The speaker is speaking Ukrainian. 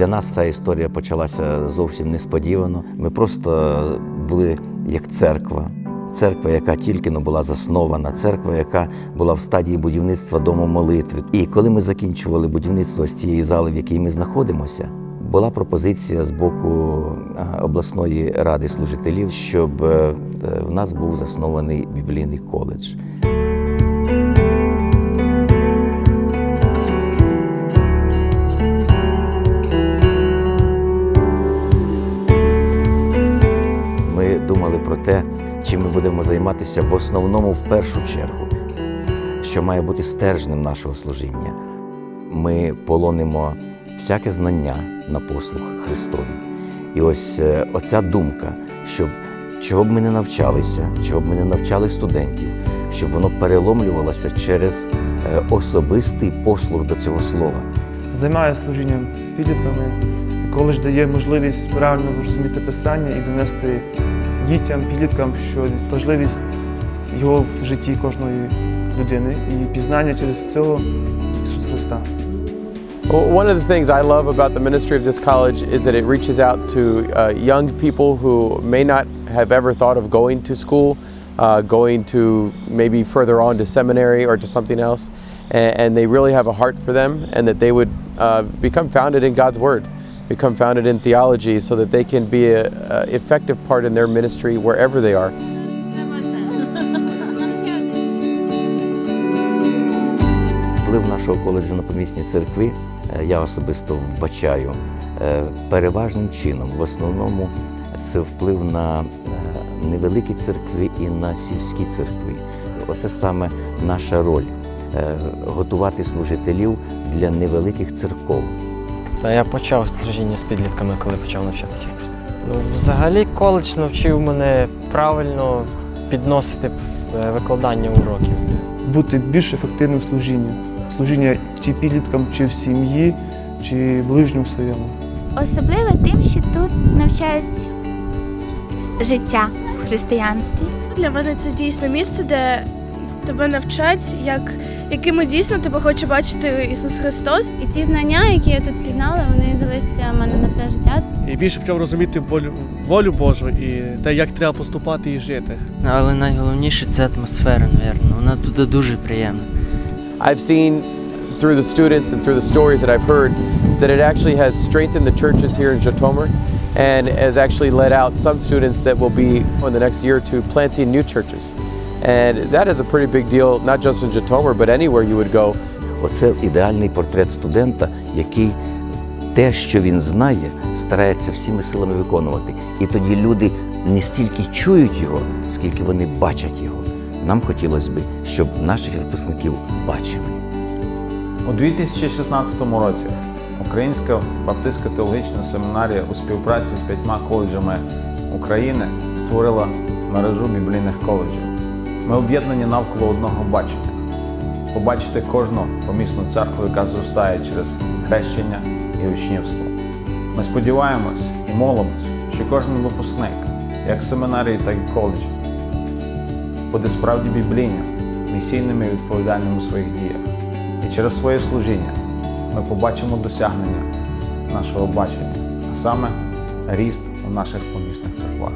Для нас ця історія почалася зовсім несподівано. Ми просто були як церква. Церква, яка тільки но була заснована, церква, яка була в стадії будівництва дому молитви. І коли ми закінчували будівництво з цієї зали, в якій ми знаходимося, була пропозиція з боку обласної ради служителів, щоб е, в нас був заснований біблійний коледж. Будемо займатися в основному в першу чергу, що має бути стержнем нашого служіння. Ми полонимо всяке знання на послуг Христові. І ось е, оця думка, щоб чого б ми не навчалися, чого б ми не навчали студентів, щоб воно переломлювалося через е, особистий послуг до цього слова. Займаюся служінням з підлітками. Коледж дає можливість правильно розуміти писання і донести дітям, підліткам, що важливість його в житті кожної людини і пізнання через цього Ісуса Христа. Well, one of the things I love about the ministry of this college is that it reaches out to uh, young people who may not have ever thought of going to school, uh, going to maybe further on to seminary or to something else, and, and they really have a heart for them, and that they would uh, become founded in God's Word, Become founded in theology, so that they can be an effective part in their ministry wherever they are. Вплив нашого коледжу на помісні церкви е, я особисто вбачаю е, переважним чином. В основному це вплив на е, невеликі церкви і на сільські церкви. Оце саме наша роль готувати служителів для невеликих церков. Та я почав служіння з підлітками, коли почав навчатися. Ну, взагалі, коледж навчив мене правильно підносити е, викладання уроків. Бути більш ефективним в служінні. Служіння чи підліткам, чи в сім'ї, чи ближньому своєму. Особливо тим, що тут навчають життя в християнстві. Для мене це дійсно місце, де тебе навчать, як, якими дійсно тебе хоче бачити Ісус Христос. І ці знання, які я тут пізнала, вони залишаться в мене на все життя. і більше почав розуміти волю, волю Божу і те, як треба поступати і жити. Але найголовніше це атмосфера, мабуть. Вона тут дуже приємна. I've seen through the students and through the stories that I've heard that it actually has strengthened the churches here in Zhytomyr and has actually led out some students that will be in the next year or two planting new churches. And that is a pretty big deal, not just in Zhytomyr, but anywhere you would go. Оце ідеальний портрет студента, який те, що він знає, старається всіми силами виконувати. І тоді люди не стільки чують його, скільки вони бачать його. Нам хотілося б, щоб наших випускників бачили. У 2016 році Українська Баптистська теологічна семінарія у співпраці з п'ятьма коледжами України створила мережу біблійних коледжів. Ми об'єднані навколо одного бачення побачити кожну помісну церкву, яка зростає через хрещення і учнівство. Ми сподіваємось і молимось, що кожен випускник, як семінарії, так і коледжів, буде справді біблійним, місійним і відповідальним у своїх діях. І через своє служіння ми побачимо досягнення нашого бачення, а саме ріст у наших помісних церквах.